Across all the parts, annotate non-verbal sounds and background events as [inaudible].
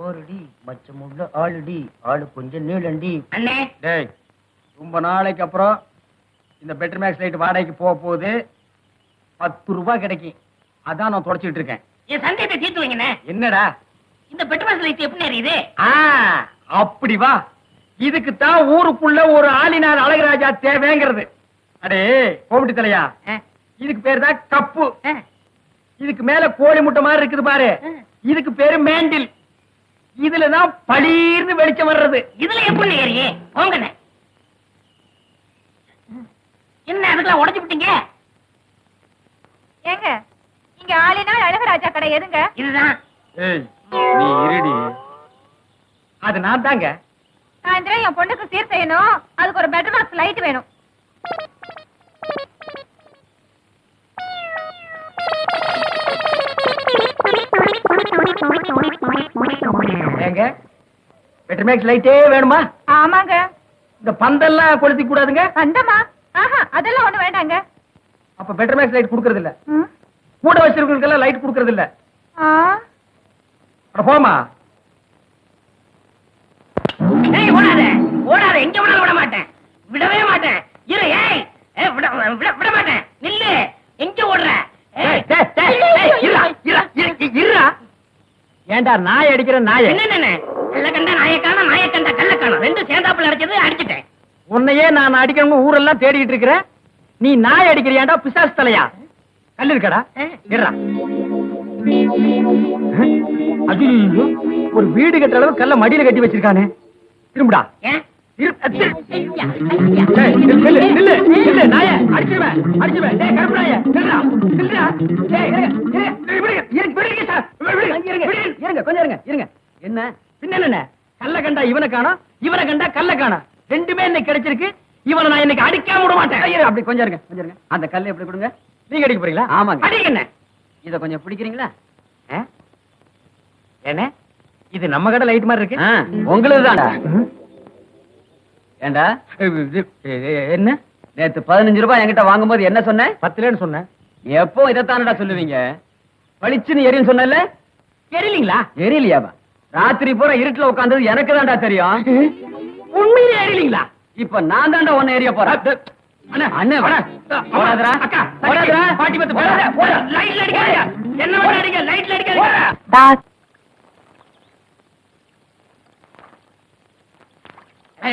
போருடி மச்சமுள்ள ஆளுடி ஆளு கொஞ்சம் நீளண்டி. அண்ணே! டேய் ரொம்ப நாளைக்கு அப்புறம் இந்த பெட்டர் மேக்ஸ் லைட் வாடகைக்கு போக போகுது. பத்து ரூபாய் கிடைக்கும். அதான் நான் தொடச்சிட்டு இருக்கேன். என் சந்தேகத்தை தீர்த்து வைங்கண்ணே. என்னடா? இந்த பெட்ரோல் லைட் எப்படி ஆ அப்படி வா. இதுக்கு தான் ஊருக்குள்ள ஒரு ஆளினார் அழகராஜா தேவைங்கிறது. அடே கோமிட்டி தலையா? இதுக்கு பேர் தான் கப்பு. இதுக்கு மேல கோழி முட்டை மாதிரி இருக்குது பாரு. இதுக்கு பேரு மேண்டில். இதுல தான் பளீர்னு வெளிச்சம் வர்றது. இதுல எப்படி ஏறியே? போங்கண்ணே. என்ன அதுக்கெல்லாம் உடைச்சு விட்டீங்க? ஏங்க இங்க ஆளினால் அழகராஜா கடை எதுங்க? இதுதான். ஏய் நீ இருடி. அது நான் தாங்க சாயந்தரம் என் பொண்ணுக்கு சீர் செய்யணும். அதுக்கு ஒரு பாக்ஸ் லைட் வேணும். ஏங்க? லைட்டே வேணுமா? ஆமாங்க. இந்த பந்தெல்லாம் கொளுத்தி கூடாதுங்க. ஆஹா அதெல்லாம் ஒண்ணு வேண்டாங்க. அப்ப பெட்டர் மேக்ஸ் லைட் கொடுக்கறது இல்ல ம். கூட வச்சிருக்கவங்களுக்கெல்லாம் லைட் கொடுக்கறது இல்ல ஆ, அட போமா ஏய் ஓடாத. ஓடாத. எங்க வேணாலும் விட மாட்டேன். விடவே மாட்டேன். இரு ஏய். ஏய், விட விட விட மாட்டேன். நில்லு. எங்க ஓடுற? ஏய், டேய், டேய், டேய், இருடா, இருடா, இரு, இரு, இருடா. ஏன்டா நாய் அடிக்கிற நாய? என்ன கல்ல கண்டா நாயக்கான நாயக்கண்டா கல்ல காணும். ரெண்டும் சேர்ந்தாப்புல அடிச்சது அடிச்சிட்டேன். உன்னையே நான் அடிக்கணும் ஊரெல்லாம் தேடிட்டு இருக்கிறேன் நீ நாய் அடிக்கிறியாண்டா பிசாசு தலையா? கல்லு இருக்கடா? இருடா ஒரு வீடு கட்டுற அளவு கல்ல மடியில கட்டி வச்சிருக்கானே. திரும்புடா. என்ன? பின்ன என்ன கல்ல கண்டா இவனை காணோம் இவனை கண்டா கல்ல காணோம் ரெண்டுமே இன்னைக்கு கிடைச்சிருக்கு இவனை நான் இன்னைக்கு அடிக்காம விட மாட்டேன் அப்படி கொஞ்சம் இருங்க கொஞ்சம் இருங்க அந்த கல்லை எப்படி கொடுங்க நீங்க அடிக்க போறீங்களா ஆமாங்க அடிக்கண்ணே இத கொஞ்சம் பிடிக்கிறீங்களா என்ன இது நம்ம கடை லைட் மாதிரி இருக்கு. உங்களுக்கு தான்டா ஏண்டா? என்ன? நேத்து பதினஞ்சு ரூபாய் என்கிட்ட வாங்கும்போது என்ன சொன்ன? பத்துலன்னு சொன்னேன். எப்போ இதைத்தானடா சொல்லுவீங்க? பளிச்சுன்னு எரியும் சொன்னல எரியலீங்களா எரியலையாவா ராத்திரி பூரா இருட்டுல உட்கார்ந்தது எனக்கு தான்டா தெரியும். உண்மையிலே எரியலீங்களா இப்ப நான் தான்டா ஒன்னு எரிய போறேன்.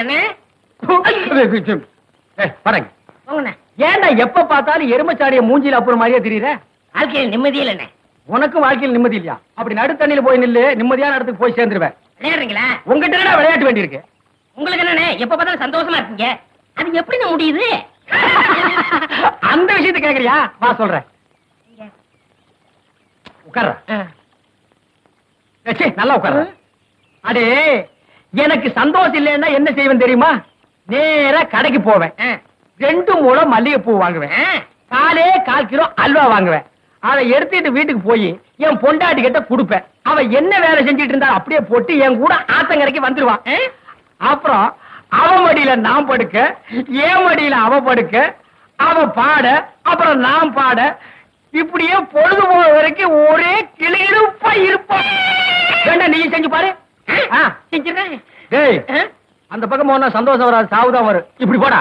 என்ன போங்கண்ணே ஏன்டா எப்ப பார்த்தாலும் எருமச்சாடிய மூஞ்சில அப்புறம் மாதிரியே தெரியுற? வாழ்க்கையில் நிம்மதி இல்லைண்ணே. உனக்கும் வாழ்க்கையில் நிம்மதி இல்லையா? அப்படி நடுத்தண்ணில போய் நில்லு நிம்மதியான இடத்துக்கு போய் சேர்ந்துருவேன். விளையாடுறீங்களா? உங்ககிட்ட விளையாட்டு வேண்டியிருக்கு. உங்களுக்கு என்னண்ணே எப்ப பார்த்தாலும் சந்தோஷமா இருக்கீங்க அது எப்படிங்க முடியுது? [laughs] அந்த விஷயத்தை கேக்குறியா? வா சொல்றேன். சீ, நல்லா உட்கார்ற. அடே எனக்கு சந்தோஷம் இல்லைன்னா என்ன செய்வேன் தெரியுமா? நேரா கடைக்கு போவேன். ரெண்டு மூலம் மல்லிகைப்பூ வாங்குவேன். காலே கால் கிலோ அல்வா வாங்குவேன். அதை எடுத்துட்டு வீட்டுக்கு போய் என் பொண்டாட்டி கிட்ட கொடுப்பேன். அவ என்ன வேலை செஞ்சிட்டு இருந்தா அப்படியே போட்டு என் கூட ஆத்தங்கரைக்கு வந்துருவான். அப்புறம் அவ மடியில நான் படுக்க என் மடியில அவ படுக்க அவ பாட அப்புறம் நான் பாட இப்படியே பொழுது போற வரைக்கும் ஒரே கிளியிருப்பா இருப்பான் வேண்டாம் நீ செஞ்சு பாரு. செஞ்சிடுறேன்? அந்த பக்கம் போனா சந்தோஷம் வராது சாவுதான் வரும். இப்படி போடா.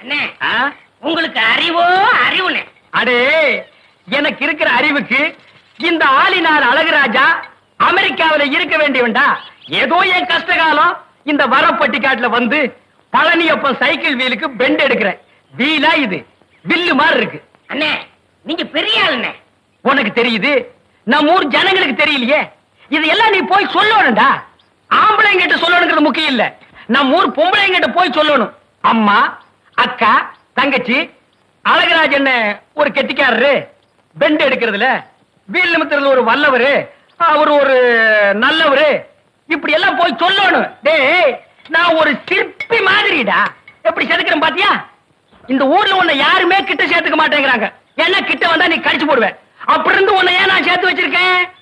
அண்ணே உங்களுக்கு அறிவோ அறிவுண்ணே. அடே எனக்கு இருக்கிற அறிவுக்கு இந்த ஆளினார் அழகுராஜா அமெரிக்காவில இருக்க வேண்டியவன்டா. ஏதோ என் கஷ்ட காலம் இந்த வரப்பட்டிக்காட்டுல வந்து பழனியப்பன் சைக்கிள் வீலுக்கு பெண்ட் எடுக்கிறேன். வீலா இது. வில்லு மாதிரி இருக்கு. அண்ணே நீங்க பெரிய ஆளுண்ணே. உனக்கு தெரியுது? நம்ம ஊர் ஜனங்களுக்கு தெரியலையே? இது எல்லாம் நீ போய் சொல்லணும்டா. ஆம்பளைங்க கிட்ட சொல்லணுங்கிறது முக்கியம் இல்ல. நம்ம ஊர் பொம்பளைங்கிட்ட போய் சொல்லணும். அம்மா அக்கா தங்கச்சி அழகராஜ் என்ன ஒரு கெட்டிக்காரரு? பெண்ட் எடுக்கிறதுல. வீல் நிமித்துறதுல ஒரு வல்லவரு. அவர் ஒரு நல்லவரு. இப்படி எல்லாம் போய் சொல்லணும். டேய் நான் ஒரு சிற்பி மாதிரிடா. எப்படி செதுக்கிறேன் பாத்தியா? இந்த ஊர்ல உன்னை யாருமே கிட்ட சேர்த்துக்க மாட்டேங்கிறாங்க. ஏன்னா கிட்ட வந்தா நீ கழிச்சு போடுவேன் அப்படி இருந்து உன்னை ஏன் நான் சேர்த்து வச்சிருக்கேன்?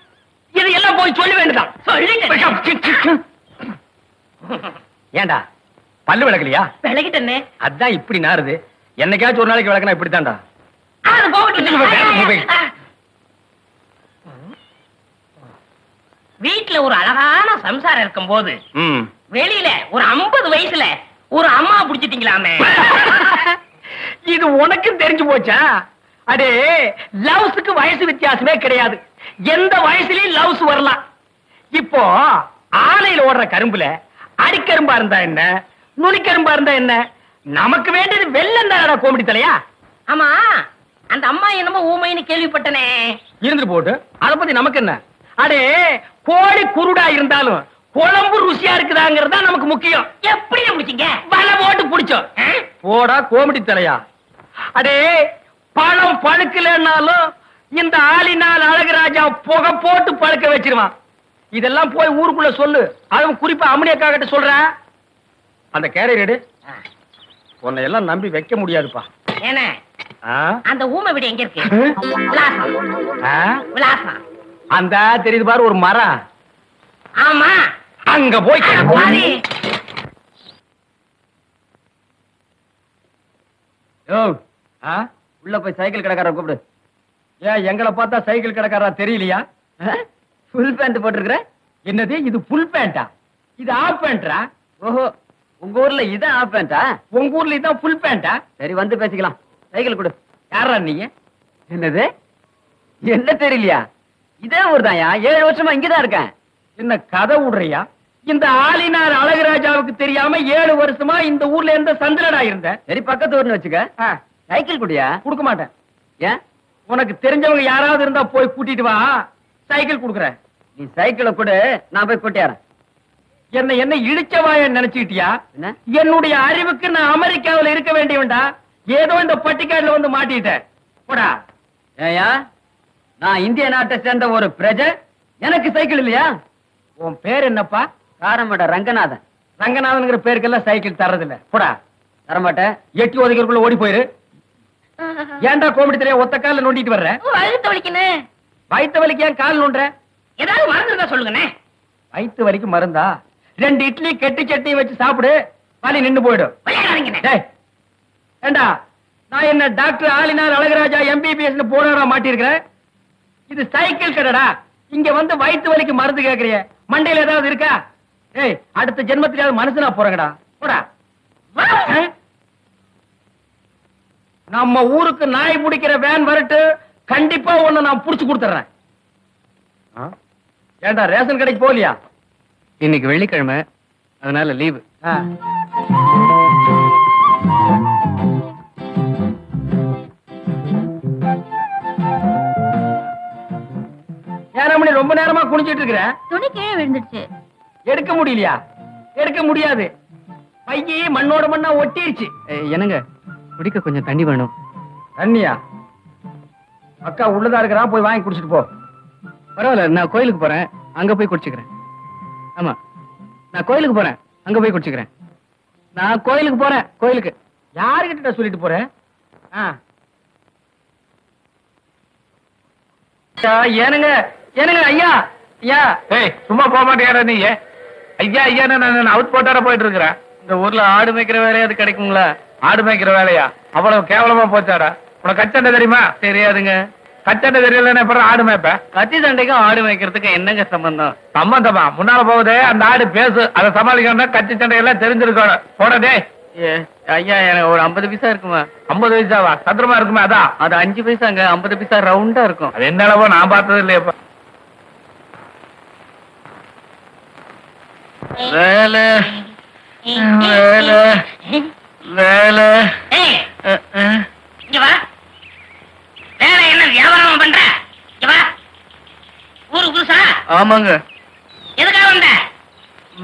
இது எல்லாம் போய் சொல்ல வேண்டியதான். ஏண்டா பல்லு விளக்கலையா? விலகிட்டண்ணே அதான் இப்படி நாறுது. என்னைக்காச்சும் ஒரு நாளைக்கு விளக்கனா இப்படித்தான்டா? வீட்டுல ஒரு அழகான சம்சாரம் இருக்கும் போது வெளியில ஒரு 50 வயசுல ஒரு அம்மா புடிச்சிட்டீங்களாமே. [laughs] இது உனக்கும் தெரிஞ்சு போச்சா? அடே லவ்ஸுக்கு வயசு வித்தியாசமே கிடையாது. எந்த வயசுலயும் லவ்ஸ் வரலாம். இப்போ ஆலையில ஓடுற கரும்புல அடிக்கரும்பா இருந்தா என்ன? நுனிக்கரும்பா இருந்தா என்ன? நமக்கு வேண்டியது வெள்ளம் தானடா கோமிடி தலையா? ஆமா அந்த அம்மா என்னமோ ஊமைன்னு கேள்விப்பட்டனே. இருந்துட்டு போட்டு அத பத்தி நமக்கு என்ன? அடே கோழி குருடா இருந்தாலும் குழம்பு ருசியா இருக்குதாங்கிறது தான் நமக்கு முக்கியம். எப்படி முடிச்சீங்க? வலை போட்டு புடிச்சோம்? போடா கோமிடி தலையா? அடே பழம் பழுக்கலன்னாலும் இந்த ஆளினால் அழகுராஜா புகை போட்டு பழுக்க வச்சிருவான். இதெல்லாம் போய் ஊருக்குள்ள சொல்லு. அதுவும் குறிப்பா அம்மனியக்கா கிட்ட சொல்றேன். அந்த கேரியர் உன்னை எல்லாம் நம்பி வைக்க முடியாதுப்பா. என்ன? அந்த ஊமை வீடு எங்க இருக்கு? விலாசம். அந்த தெரியுது பாரு ஒரு மரம். ஆமா. அங்க போய்? உள்ள போய் சைக்கிள் கடைக்கார கூப்பிடு. ஏன் எங்களை பார்த்தா சைக்கிள் கடைக்காரா தெரியலையா? ஃபுல் பேண்ட் போட்டிருக்கிற? என்னது இது ஃபுல் பேண்டா இது ஆஃப் பேண்டா ஓஹோ உங்க ஊர்ல இதான் ஆஃப் பேண்டா உங்க ஊர்ல இதான் ஃபுல் பேண்டா சரி வந்து பேசிக்கலாம். சைக்கிள் கொடு. யாரா நீங்க என்னது? என்ன தெரியலையா? இதே ஊர் தான்யா ஏழு வருஷமா இங்கதான் இருக்கேன். என்ன கதை விடுறியா? இந்த ஆளினார் அழகுராஜாவுக்கு தெரியாம ஏழு வருஷமா இந்த ஊர்ல எந்த சந்திரடா இருந்த சரி பக்கத்து ஊர்னு வச்சுக்க. சைக்கிள் குடியா? கொடுக்க மாட்டேன். ஏன்? உனக்கு தெரிஞ்சவங்க யாராவது இருந்தா போய் கூட்டிட்டு வா. சைக்கிள் குடுக்குறேன். நீ சைக்கிளை கொடு நான் போய் கூட்டியாரன் என்ன என்ன இடிச்சவாய நினைச்சுக்கிட்டியா? என்னுடைய அறிவுக்கு நான் அமெரிக்காவுல இருக்க வேண்டியவன்டா. ஏதோ இந்த பட்டிக்காடுல வந்து மாட்டிட்டேன். போடா. ஏயா நான் இந்திய நாட்டை சேர்ந்த ஒரு பிரஜை. எனக்கு சைக்கிள் இல்லையா? உன் பேர் என்னப்பா? காரமட ரங்கநாதன். ரங்கநாதன்ங்கிற பேருக்கெல்லாம் சைக்கிள் தர்றதில்ல. போடா. தரமாட்டேன். எட்டி ஒதுக்கிறதுக்குள்ள ஓடி போயிரு. [laughs] ஏன்டா கோமடி தெரியா ஒத்த கால்ல நோண்டிட்டு வர்ற? வயித்து வலிக்குன்னு. வயித்து வலிக்கு ஏன் கால் நோண்டுற? ஏதாவது மறந்து இருந்தா சொல்லுங்கண்ணே. வயித்து வலிக்கு மருந்தா? ரெண்டு இட்லி கெட்டி சட்னி வச்சு சாப்பிடு வலி நின்னு போயிடும். ஏண்டா நான் என்ன டாக்டர் ஆலினார் அழகராஜா எம்பிபிஎஸ் போராடா மாட்டிருக்கிறேன் இது சைக்கிள் கடைடா. இங்க வந்து வயித்து வலிக்கு மருந்து கேக்குறிய. மண்டையில ஏதாவது இருக்கா? ஏய் அடுத்த ஜென்மத்திலாவது மனுஷனா போறங்கடா. போடா? நம்ம ஊருக்கு நாய் பிடிக்கிற வேன் வரட்டு கண்டிப்பா ஒண்ணு நான் புடிச்சு கொடுத்துறேன். ஏண்டா ரேஷன் கடைக்கு போகலையா? இன்னைக்கு வெள்ளிக்கிழமை. அதனால லீவு ஏழரை மணி ரொம்ப நேரமா குனிஞ்சிட்டு இருக்கிற? துணி கீழே விழுந்துடுச்சு எடுக்க முடியலையா? எடுக்க முடியாது. பையி மண்ணோட மண்ணா ஒட்டிருச்சு. என்னங்க? குடிக்க கொஞ்சம் தண்ணி வேணும் தண்ணியா அக்கா உள்ளதா இருக்கிறா போய் வாங்கி குடிச்சிட்டு போ பரவாயில்ல நான் கோயிலுக்கு போறேன் அங்க போய் குடிச்சுக்கிறேன் ஆமா நான் கோயிலுக்கு போறேன் அங்க போய் குடிச்சுக்கிறேன் நான் கோயிலுக்கு போறேன் கோயிலுக்கு யாருகிட்ட சொல்லிட்டு போற ஆ. ஐயா, ஏனுங்க ஏனுங்க ஐயா ஐயா ஏய் சும்மா போக மாட்டேங்கிற நீ ஐயா ஐயா நான் அவுட் போட்டார போயிட்டு இருக்கிறேன் இந்த ஊர்ல ஆடு மேய்க்கிற வேலையாவது கிடைக்குங்களா ஆடு மேய்க்கிற வேலையா? அவ்வளவு கேவலமா போச்சாடா? உனக்கு கச்சண்டை தெரியுமா? தெரியாதுங்க. கச்சண்டை தெரியலன்னா அப்புறம் ஆடு மேய்ப்ப? கத்தி சண்டைக்கும் ஆடு மேய்க்கிறதுக்கு என்னங்க சம்பந்தம்? சம்பந்தமா? முன்னால போகுதே அந்த ஆடு பேசு. அதை சமாளிக்கணும்னா கச்சி சண்டை எல்லாம் தெரிஞ்சிருக்கணும் போடதே ஏ, ஐயா எனக்கு ஒரு ஐம்பது பைசா இருக்குமா? ஐம்பது வயசாவா சத்திரமா இருக்குமே அதான் அது அஞ்சு பைசாங்க. ஐம்பது பைசா ரவுண்டா இருக்கும். அது என்ன அளவோ நான் பார்த்தது இல்லையப்பா வேலை. வேலை. வேலை. ஏய். இங்க வா. என்ன வியாபாரம் பண்ற? இங்க வா. ஊருக்கு புதுசா? ஆமாங்க. எதுக்காக வந்த?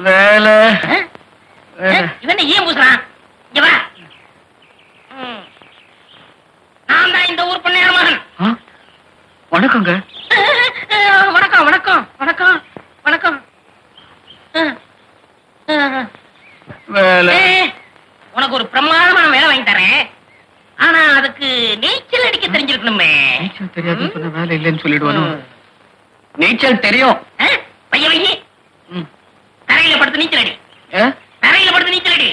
வேலை. ஆ? வேலை. இவன் ஏன் பூசுறான்? இங்க வா. ம். நான் தான் இந்த ஊர் பொண்ணையார் மகன்? ஆ? வணக்கங்க. வணக்கம் வணக்கம் வணக்கம் வணக்கம். அஹ். வேலை. ஏய், உனக்கு ஒரு பிரமாதமான வேலை வாங்கி தரேன். ஆனா அதுக்கு நீச்சல் அடிக்க தெரிஞ்சிருக்கணுமே. நீச்சல் தெரியாதுன்னு சொன்ன வேலை இல்லைன்னு சொல்லிடுவானோ. நீச்சல் தெரியும்? பைய வையி ம். தரையில படுத்து நீச்சல் அடி? தரையில படுத்து நீச்சல் அடி.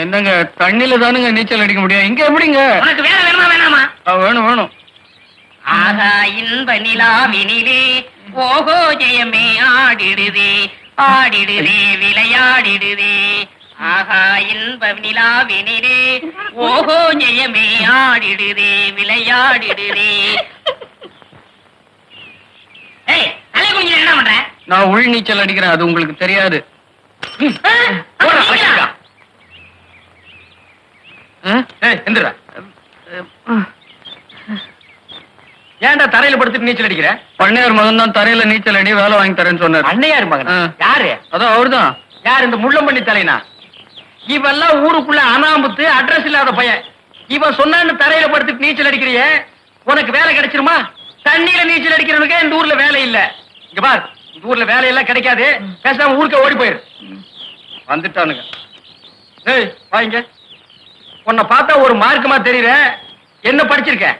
என்னங்க தண்ணியில தானுங்க நீச்சல் அடிக்க முடியும். இங்க எப்படிங்க? உனக்கு வேலை வேணுமா வேணாமா? ஆ, வேணும் வேணும். ஆகா இன்ப நிலாவினிலே ஓஹோ ஜெயமே ஆடிடுதே ஆடிடுதே விளையாடிடுதே. ஆகா இன்ப நிலாவினிலே ஓஹோ ஜெயமே ஆடிடுதே விளையாடிடுதே. என்ன பண்ற? நான் உள் நீச்சல் அடிக்கிறேன் அது உங்களுக்கு தெரியாது. ஏன்டா தரையில படுத்துட்டு நீச்சல் அடிக்கிற? பண்ணையார் மகன் தான் தரையில நீச்சல் அடி வேலை வாங்கி தரேன்னு சொன்னார். அண்ணையார் மகன். யாரு? அதான் அவர்தான். யார் இந்த முள்ளம்பண்ணி தலைனா இவெல்லாம் ஊருக்குள்ள அனாமுத்து அட்ரஸ் இல்லாத பையன். இவன் சொன்னான்னு தரையில படுத்துட்டு நீச்சல் அடிக்கிறியே? உனக்கு வேலை கிடைச்சிருமா? தண்ணியில நீச்சல் அடிக்கிறவனுக்கே இந்த ஊர்ல வேலை இல்ல. இங்க பார் இந்த ஊர்ல வேலை எல்லாம் கிடைக்காது. பேசாம ஊருக்கே ஓடி போயிரு. வந்துட்டானுங்க. ஏய் வாங்க உன்னை பார்த்தா ஒரு மார்க்கமா தெரியற. என்ன படிச்சிருக்க?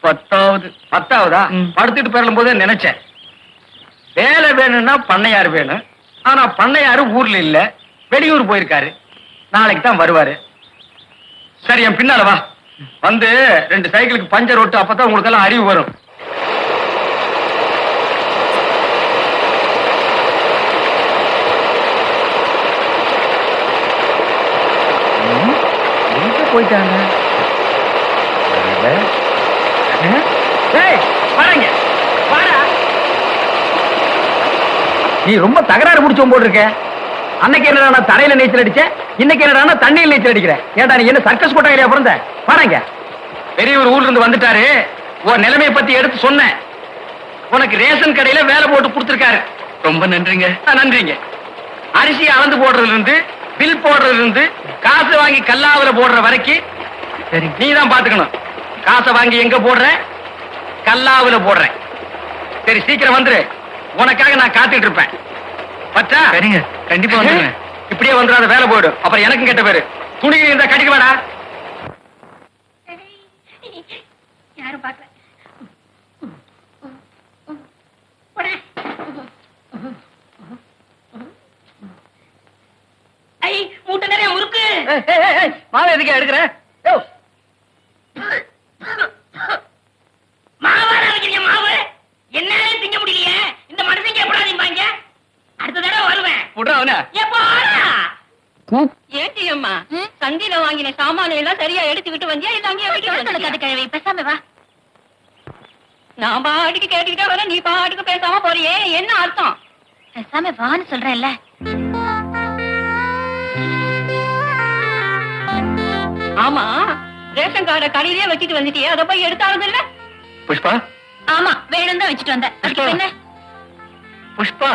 பத்தாவது. பத்தாவதா. படுத்துட்டு பெறலும் போதே நினைச்சேன். வேலை வேணும்னா பண்ணையார் வேணும். ஆனா பண்ணையாரு ஊர்ல இல்ல. வெளியூர் போயிருக்காரு. நாளைக்கு தான் வருவாரு. சரி என் பின்னால வா. வந்து ரெண்டு சைக்கிளுக்கு பஞ்சர் ஓட்டு அப்பதான் உங்களுக்கு எல்லாம் அறிவு வரும். போயிட்டாங்க? வாடா. நீ ரொம்ப தகராறு முடிச்சோம் போட்டிருக்க. அன்னைக்கு என்னடா நான் தரையில நீச்சல் அடிச்சேன்? இன்னைக்கு என்னடா நான் தண்ணியில் நீச்சல் அடிக்கிறேன்? ஏன்டா நீ என்ன சர்க்கஸ் கொட்டாங்கலையா பிறந்த? வாடங்க பெரியவர் ஊர்ல இருந்து வந்துட்டாரு. உன் நிலைமையை பத்தி எடுத்து சொன்னேன். உனக்கு ரேஷன் கடையில வேலை போட்டு கொடுத்திருக்காரு. ரொம்ப நன்றிங்க. நன்றிங்க. அரிசி அளந்து போடுறதுல இருந்து பில் போடுறதுல இருந்து காசு வாங்கி கல்லாவுல போடுற வரைக்கும் சரி நீ தான் பாத்துக்கணும் காசை வாங்கி எங்க போடுற? கல்லாவுல போடுறேன் சரி சீக்கிரம் வந்துரு. உனக்காக நான் காத்துட்டு இருப்பேன். பச்சா? சரிங்க. கண்டிப்பா வந்துடுறேன் இப்படியே வந்துடாத வேலை போயிடும். அப்புறம் எனக்கும் கெட்ட பேரு. துணி இருந்தா கட்டிக்க வேடா யாரும் பார்க்கல. மூட்டை நிறைய முறுக்கு. மாவை எதுக்கு எடுக்கிற மாவார வைக்கிறீங்க மாவு என்னாலே திங்க முடியலையே இந்த மனுஷங்க எப்படா நிப்பாங்க அடுத்த தடவை வருவேன். விட்றா அவன. வாங்கின சாமான எல்லாம் சரியா எடுத்துக்கிட்டு வந்தியா? இல்ல அங்கேயே வைக்க கிழவி பேசாம வா. நான் பாட்டுக்கு கேட்டுக்கிட்டே வர நீ பாட்டுக்கு பேசாம போறியே. என்ன அர்த்தம்? பேசாம வான்னு சொல்றேன்ல. ஆமா ரேஷன் கார்டை கடையிலே வச்சுட்டு வந்துட்டியே. அதை போய் எடுத்தாலும் இல்ல புஷ்பா? ஆமா வேணும் தான் வச்சுட்டு வந்தேன். புஷ்பா?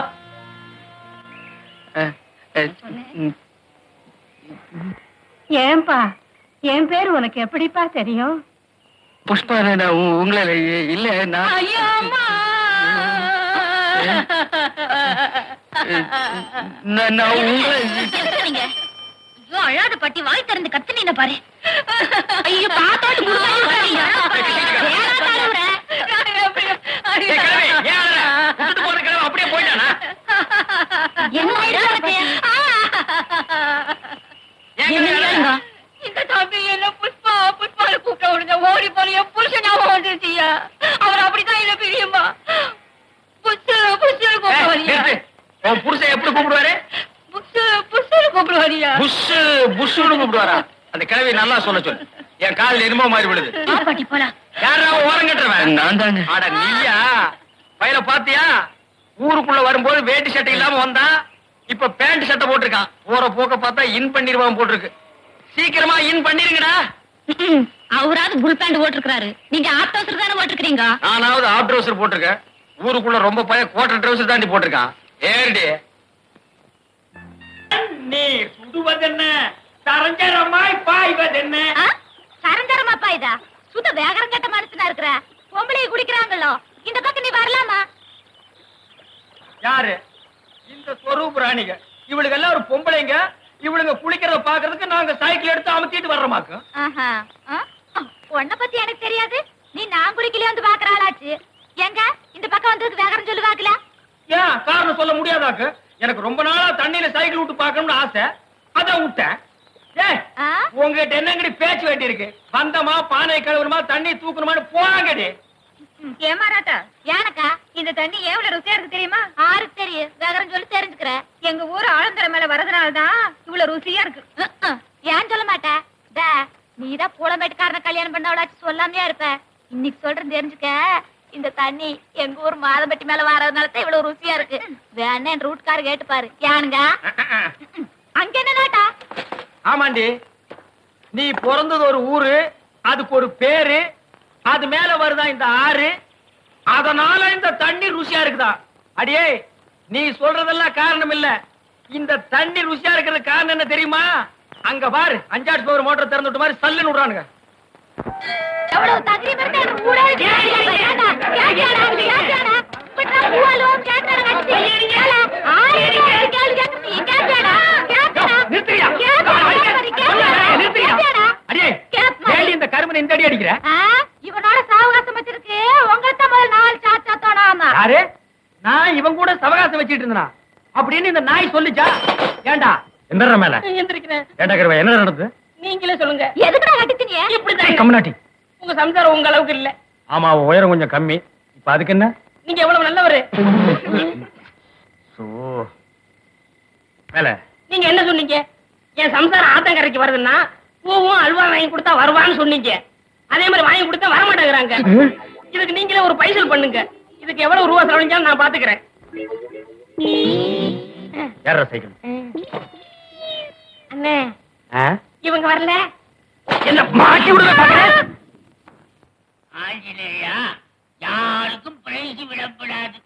ஏன்பா? என் பேர் உனக்கு எப்படிப்பா தெரியும்? புஷ்பா உங்களை இல்ல நான் அழாத பாட்டி வாய் திறந்து கத்துனீங்க பாரு. ஐயோ பாத்தோட்டு அப்படியே போயிட்டானா என்ன ஏன் கிளவி? இந்த தம்பி என்ன புஷ்பா புஷ்பால கூப்பிட்ட உடனே ஓடி போன என் புருஷனா வந்துருச்சியா அவர் பிரியுமா. உன் எப்படி கூப்பிடுவாரு? புஷ்டு புஷ்டு கூப்பிடுவாரியா புஷ் புஷ்னு கூப்பிடுவாரா? அந்த கிழவி நல்லா சொல்ல சொல்லு. என் காதுல எருமோ மாதிரி விடுது பாட்டி போலாம். யாரா ஓரம் கட்டுறவன்? நான் தாங்க. அட நீயா? பையல பாத்தியா? ஊருக்குள்ள வரும்போது வேட்டி சட்டை இல்லாம வந்தா இப்ப பேண்ட் சட்டை போட்டிருக்கான். போற போக்க பார்த்தா இன் பண்ணிருவான் போட்டிருக்கு. சீக்கிரமா இன் பண்ணிருங்கடா. அவராவது புல் பேண்ட் போட்டிருக்காரு நீங்க ஆட்டோசர் தானே போட்டிருக்கீங்க நானாவது ஆப் ட்ரௌசர் போட்டிருக்கேன். ஊருக்குள்ள ரொம்ப பையன் கோட்டர் ட்ரௌசர் தாண்டி போட்டிருக்கான். ஏறிடி. நீ சுடுவதென்ன? சரஞ்சரமாய் பாய்வதென்ன? சரஞ்சரமாப்பா இதா? சுத்த வேகரம் கட்ட மனுஷனா இருக்கிற? பொம்பளைய குடிக்கிறாங்களோ? இந்த பக்கம் நீ வரலாமா? யாரு? இந்த ஸ்வரூப் ராணிக இவளுக்கு எல்லாம் ஒரு பொம்பளைங்க இவளுங்க குளிக்கிறத பாக்குறதுக்கு நாங்க சைக்கிள் எடுத்து அமுத்திட்டு வர்றோமாக்கும் ஆஹா. உன்ன பத்தி எனக்கு தெரியாது. நீ நான் குடிக்கல வந்து பாக்குற ஆளாச்சு. எங்க இந்த பக்கம் வந்ததுக்கு வேகரம் சொல்லு பாக்கல ஏன்? காரணம் சொல்ல முடியாதாக்கு? எனக்கு ரொம்ப நாளா தண்ணியில சைக்கிள் விட்டு பார்க்கணும்னு ஆசை. அதான் விட்டேன். உங்ககிட்ட என்னங்கடி பேச்சு வேண்டி இருக்கு வந்தமா பானை கழுவுணுமா தண்ணி தூக்கணுமான்னு போறாங்கடி ஏமாறாட்டா ஏனக்கா? இந்த தண்ணி எவ்வளவு ருசியா இருக்கு தெரியுமா? ஆருக்கு தெரியும். வேகரம் சொல்லி தெரிஞ்சுக்கிற. எங்க ஊர் ஆழந்தர மேல வரதுனாலதான் இவ்வளவு ருசியா இருக்கு. ஏன் சொல்ல மாட்ட? டா நீதான் பூலமேட்டுக்காரன கல்யாணம் பண்ணவளாச்சு சொல்லாமையா இருப்ப? இன்னைக்கு சொல்றேன் தெரிஞ்சுக்க. இந்த தண்ணி எங்க ஊர் மாதம்பட்டி மேல வரதுனால தான் இவ்வளவு ருசியா இருக்கு. வேணா என் ரூட்கார கேட்டு பாரு. ஏனுங்க அங்க என்ன நாட்டா? ஆமாண்டி. நீ பிறந்தது ஒரு ஊரு அதுக்கு ஒரு பேரு அது மேல வருதா இந்த ஆறு? அதனால இந்த தண்ணி ருசியா இருக்குதா அடியே நீ சொல்றதெல்லாம் காரணம் இல்ல இந்த தண்ணி ருசியா இருக்கிறது காரணம் என்ன தெரியுமா அங்க பாரு அஞ்சாறு பவர் மோட்டர் திறந்து விட்ட மாதிரி சல்லுன்னு விடுறானுங்க எவ்வளவு தகரீம் இருந்தா எனக்கு ஊரே யாரு? நான் இவன் கூட சவகாசம் வச்சிட்டு இருந்தனா? அப்படின்னு இந்த நாய் சொல்லுச்சா? ஏண்டா? எந்த மேல. எந்திரிக்கிறேன். ஏண்டா கருவா என்ன நடந்தது நீங்களே சொல்லுங்க. எதுக்குடா கட்டிச்சினிய இப்படிதான் கம்முனாட்டி. உங்க சம்சாரம் உங்க அளவுக்கு இல்ல. ஆமா உயரம் கொஞ்சம் கம்மி. இப்ப அதுக்கு என்ன? நீங்க எவ்வளவு நல்லவரு? சோ. மேல. நீங்க என்ன சொன்னீங்க? என் சம்சாரம் ஆத்தங்கரைக்கு வருதுன்னா பூவும் அல்வா வாங்கி கொடுத்தா வருவான்னு சொன்னீங்க. அதே மாதிரி வாங்கி கொடுத்தா வர மாட்டேங்கிறாங்க இதுக்கு நீங்களே ஒரு பைசல் பண்ணுங்க. இதுக்கு எவ்வளவு ரூபா செலவழிஞ்சாலும் நான் பாத்துக்கிறேன். ஏற சைக்கிள்? அண்ணே. ஆ? இவங்க வரல. என்ன மாட்டி விடுற பாக்குறேன் ஆஞ்சநேயா யாருக்கும் பிரைஸ் விடப்படாது.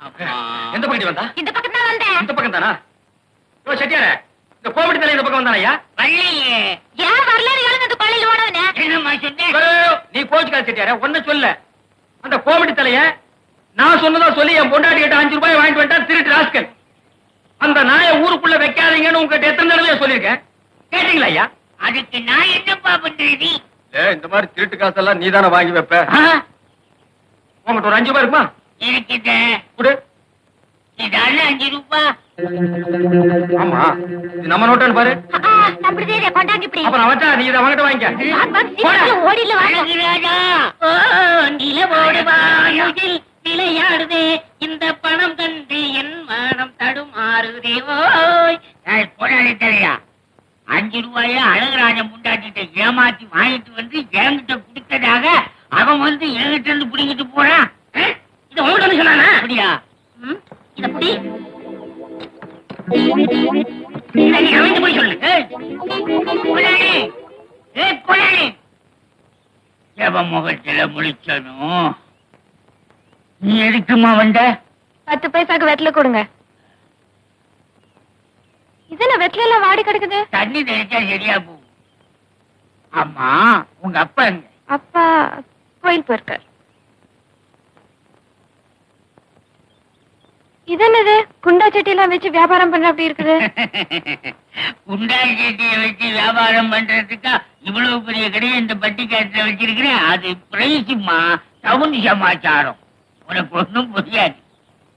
அப்பா. எந்த பக்கத்து வந்தா? இந்த பக்கம் தான் வந்தேன். இந்த பக்கம் தானா ஓ செட்டியார. இந்த கோமடி தலை இந்த பக்கம் வந்தானயா? வரலையே ஏன் வரலன்னு எழுந்து கொள்ளையில ஓடவனே என்னம்மா சொன்னேன் நீ போச்சுக்காத செட்டியார. ஒண்ணு சொல்ல. அந்த கோமடி தலைய நான் சொன்னதா சொல்லி என் பொண்டாட்டி கிட்ட அஞ்சு ரூபாய் வாங்கிட்டு வந்துட்டா திருட்டு ராஸ்கல். அந்த நாயை ஊருக்குள்ள வைக்காதீங்கன்னு உங்ககிட்ட எத்தனை தடவையா சொல்லியிருக்கேன்? கேட்டீங்களா ஐயா? அதுக்கு நான் என்னப்பா பண்றது? இந்த மாதிரி திருட்டு காசெல்லாம் நீ தானே வாங்கி வைப்ப? உங்ககிட்ட ஒரு அஞ்சு ரூபாய் இருக்குமா? இருக்குது. கொடு. இதால அஞ்சு ரூபா? ஆமா. இது நம்ம நோட்டான்னு பாரு. தெரியுது கொண்டாங்க இப்படி. அப்புறம் அவச்சா நீ இதை அவங்கிட்ட வாங்கிக்க. ஓடில வாங்க. நிலவோடு வாயுகில் விளையாடுதே. இந்த பணம் கண்டு என் மனம் தடுமாறுதே. ஓய். தலையா. அஞ்சு ரூபாய அழகுராஜன் முண்டாட்டிட்ட ஏமாத்தி வாங்கிட்டு வந்து என்கிட்ட கொடுத்ததாக அவன் வந்து என்கிட்ட இருந்து புடிங்கிட்டு போறான்? இது வந்து சொன்னானா? அப்படியா? இத அமைந்து போய் சொல்லு. முகத்துல முழிச்சனும் நீ எதுக்குமா வந்த? பத்து பைசாக்கு வெத்தல கொடுங்க. இது என்ன வெத்தல எல்லாம் வாடி கிடக்குது? தண்ணி தெளிச்சா சரியா போகும். ஆமா உங்க அப்பா எங்க? அப்பா கோயில் போயிருக்கார். இது என்னது குண்டா சட்டி எல்லாம் வச்சு வியாபாரம் பண்ற அப்படி இருக்குது? [laughs] குண்டாய் சட்டியை வச்சு வியாபாரம் பண்றதுக்கா இவ்வளவு பெரிய கடையை இந்த பட்டிக்காட்டுல வச்சிருக்கிறேன். அது பிரைஸுமா டவுன் சமாச்சாரம். உனக்கு ஒண்ணும் புரியாது.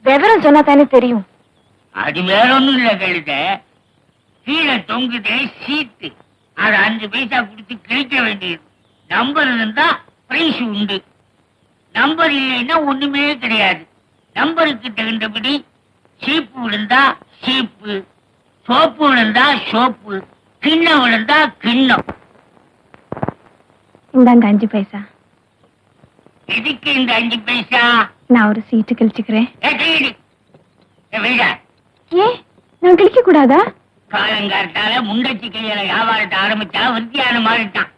விவரம் சொன்னா தானே தெரியும். அது வேற ஒண்ணும் இல்ல கழுத. கீழே தொங்குதே சீட்டு. அது அஞ்சு பைசா கொடுத்து கிழிக்க வேண்டியது. நம்பர் இருந்தா பிரைஸ் உண்டு. நம்பர் இல்லைன்னா ஒண்ணுமே கிடையாது. நம்பருக்கு தகுந்தபடி சீப்பு விழுந்தா சீப்பு சோப்பு விழுந்தா சோப்பு கிண்ணம் விழுந்தா கிண்ணம். இந்தாங்க அஞ்சு பைசா. எதுக்கு இந்த அஞ்சு பைசா? நான் ஒரு சீட்டு கிழிச்சுக்கிறேன். ஏ, நான் கிழிக்க கூடாதா? காலங்காத்தால முண்டச்சி கையில வியாபாரத்தை ஆரம்பிச்சா வித்தியான மாறிட்டான்